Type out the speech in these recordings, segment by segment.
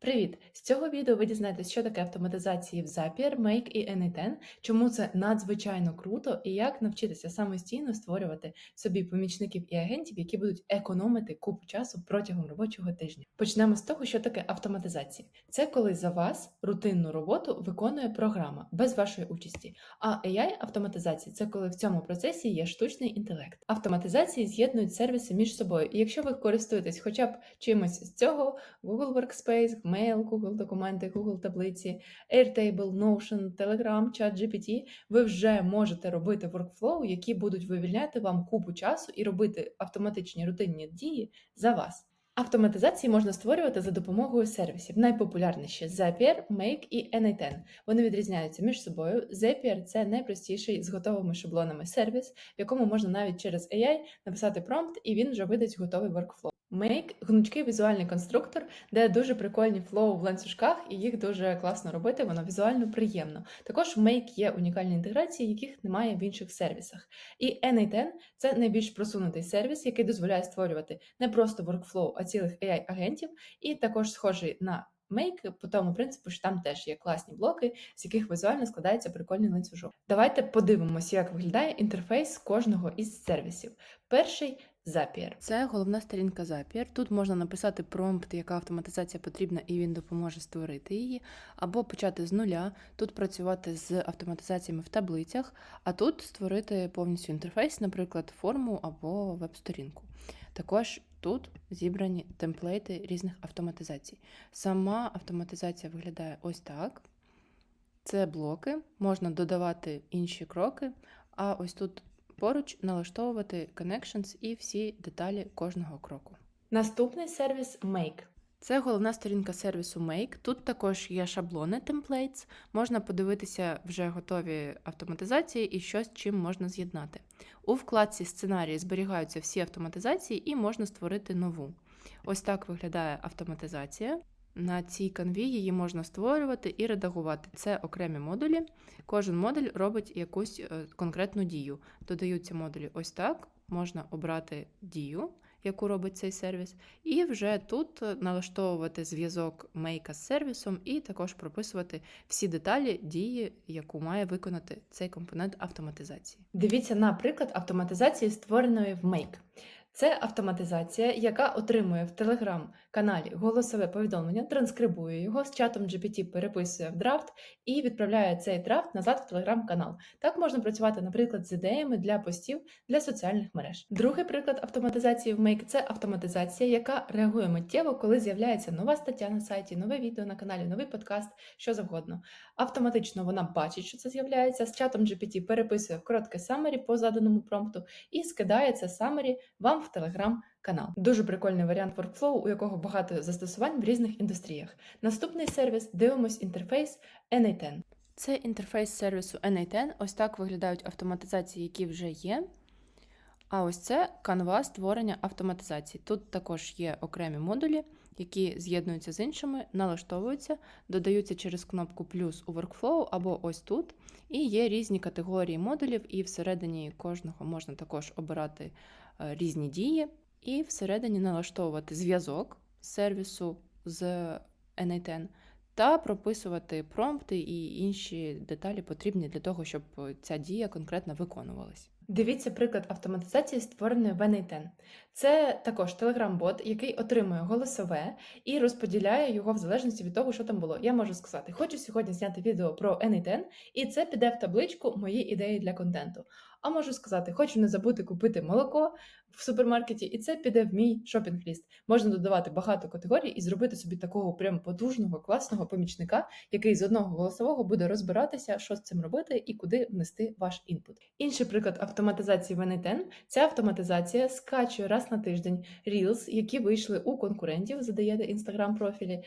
Привіт! З цього відео ви дізнаєтесь, що таке автоматизації в Zapier, Make і Anyten, чому це надзвичайно круто і як навчитися самостійно створювати собі помічників і агентів, які будуть економити купу часу протягом робочого тижня. Почнемо з того, що таке автоматизація. Це коли за вас рутинну роботу виконує програма без вашої участі. А AI автоматизація це коли в цьому процесі є штучний інтелект. Автоматизації з'єднують сервіси між собою, і якщо ви користуєтесь хоча б чимось з цього, Google Workspace, Mail, Google документи, Google таблиці, Airtable, Notion, Telegram, ChatGPT, ви вже можете робити workflow, які будуть вивільняти вам купу часу і робити автоматичні рутинні дії за вас. Автоматизації можна створювати за допомогою сервісів. Найпопулярніші Zapier, Make і Anyten. Вони відрізняються між собою. Zapier – це найпростіший з готовими шаблонами сервіс, в якому можна навіть через AI написати промпт, і він вже видасть готовий workflow. Make – гнучкий візуальний конструктор, де дуже прикольні флоу в ланцюжках, і їх дуже класно робити, воно візуально приємно. Також в Make є унікальні інтеграції, яких немає в інших сервісах. І N8 – це найбільш просунутий сервіс, який дозволяє створювати не просто workflow, а цілих AI-агентів, і також схожий на Make по тому принципу, що там теж є класні блоки, з яких візуально складається прикольний ланцюжок. Давайте подивимося, як виглядає інтерфейс кожного із сервісів. Перший Zapier. Це головна сторінка Zapier. Тут можна написати промпт, яка автоматизація потрібна, і він допоможе створити її, або почати з нуля, тут працювати з автоматизаціями в таблицях, а тут створити повністю інтерфейс, наприклад, форму або веб-сторінку. Також тут зібрані темплейти різних автоматизацій. Сама автоматизація виглядає ось так. Це блоки, можна додавати інші кроки, а ось тут поруч налаштовувати connections і всі деталі кожного кроку. Наступний сервіс Make. Це головна сторінка сервісу Make. Тут також є шаблони templates, можна подивитися вже готові автоматизації і що з чим можна з'єднати. У вкладці сценарії зберігаються всі автоматизації і можна створити нову. Ось так виглядає автоматизація. На цій канві її можна створювати і редагувати. Це окремі модулі. Кожен модуль робить якусь е, конкретну дію. Додаються модулі ось так, можна обрати дію, яку робить цей сервіс, і вже тут е, налаштовувати зв'язок мейка з сервісом, і також прописувати всі деталі дії, яку має виконати цей компонент автоматизації. Дивіться на приклад автоматизації, створеної в Make. Це автоматизація, яка отримує в телеграм-каналі голосове повідомлення, транскрибує його з чатом GPT, переписує в драфт і відправляє цей драфт назад в телеграм-канал. Так можна працювати, наприклад, з ідеями для постів для соціальних мереж. Другий приклад автоматизації в Make – це автоматизація, яка реагує миттєво, коли з'являється нова стаття на сайті, нове відео на каналі, новий подкаст, що завгодно. Автоматично вона бачить, що це з'являється, з чатом GPT переписує в коротке самері по заданому промпту і скидає це самері вам в телеграм-канал. Дуже прикольний варіант workflow, у якого багато застосувань в різних індустріях. Наступний сервіс дивимось інтерфейс N8. Це інтерфейс сервісу N8. Ось так виглядають автоматизації, які вже є. А ось це канва створення автоматизації. Тут також є окремі модулі, які з'єднуються з іншими, налаштовуються, додаються через кнопку плюс у workflow або ось тут. І є різні категорії модулів, і всередині кожного можна також обирати різні дії, і всередині налаштовувати зв'язок сервісу з N8 та прописувати промпти і інші деталі потрібні для того, щоб ця дія конкретно виконувалась. Дивіться приклад автоматизації, створеної в N8. Це також телеграм-бот, який отримує голосове і розподіляє його в залежності від того, що там було. Я можу сказати, хочу сьогодні зняти відео про N8, і це піде в табличку мої ідеї для контенту. А можу сказати, хочу не забути купити молоко в супермаркеті, і це піде в мій шопінг-ліст. Можна додавати багато категорій і зробити собі такого прям потужного, класного помічника, який з одного голосового буде розбиратися, що з цим робити і куди внести ваш інпут. Інший приклад автоматизації в N10 – ця автоматизація скачує раз на тиждень Reels, які вийшли у конкурентів, задаєте інстаграм профілі.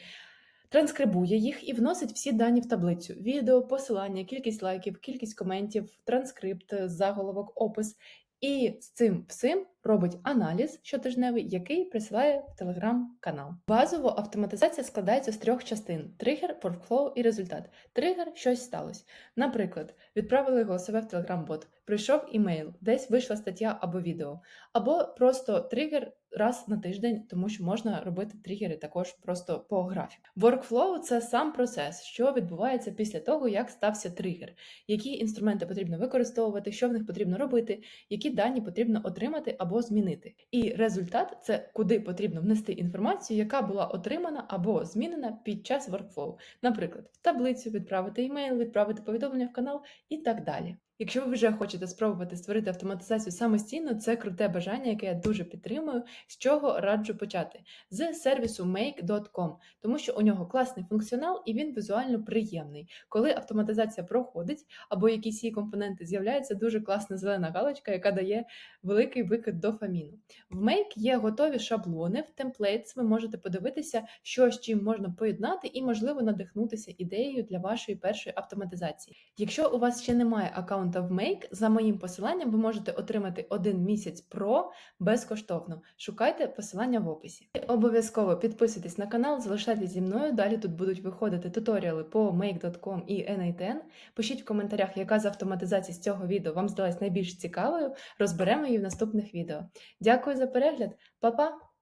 Транскрибує їх і вносить всі дані в таблицю: відео, посилання, кількість лайків, кількість коментів, транскрипт, заголовок, опис. І з цим всім робить аналіз щотижневий, який присилає в телеграм-канал. Базово автоматизація складається з трьох частин: тригер, workflow і результат. Тригер щось сталося. Наприклад, відправили голосове в телеграм-бот, прийшов імейл, десь вийшла стаття або відео, або просто тригер раз на тиждень, тому що можна робити тригери також просто по графіку. Workflow – це сам процес, що відбувається після того, як стався тригер, які інструменти потрібно використовувати, що в них потрібно робити, які дані потрібно отримати або змінити. І результат це куди потрібно внести інформацію, яка була отримана або змінена під час workflow. Наприклад, в таблицю відправити імейл, відправити повідомлення в канал і так далі. Якщо ви вже хочете спробувати створити автоматизацію самостійно, це круте бажання, яке я дуже підтримую. З чого раджу почати? З сервісу make.com, тому що у нього класний функціонал і він візуально приємний. Коли автоматизація проходить або якісь її компоненти з'являється дуже класна зелена галочка, яка дає великий викид дофаміну. В Make є готові шаблони, в темплейтс ви можете подивитися, що з чим можна поєднати, і, можливо, надихнутися ідеєю для вашої першої автоматизації. Якщо у вас ще немає аккаунта в Make, за моїм посиланням ви можете отримати один місяць Pro безкоштовно. Шукайте посилання в описі. Обов'язково підписуйтесь на канал, залишайтесь зі мною. Далі тут будуть виходити туторіали по make.com і N8N. Пишіть в коментарях, яка з автоматизацій з цього відео вам здалась найбільш цікавою. Розберемо її в наступних відео. Дякую за перегляд, Па-па!